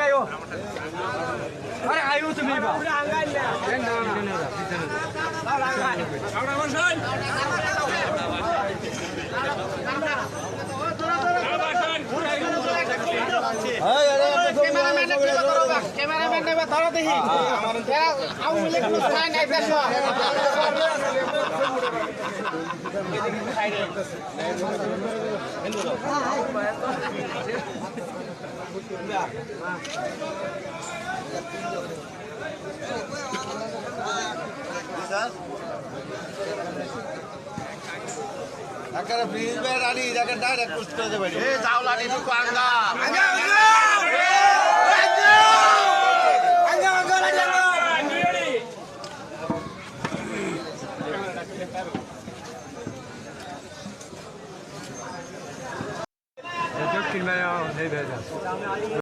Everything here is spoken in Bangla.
আয়ো। আরে আয়ো তুমি ক্যামেরাম্যান নেবে ধরো দেখি। আওয়ামী লীগ কোনো ছাই নাই দেশ একেবারে ব্রিজ বের আনি এটাকে ডাইরেক্ট পোস্ট করে দেবে এ যাও লাঠি ঢুকো আঙ্গা 没有没别的。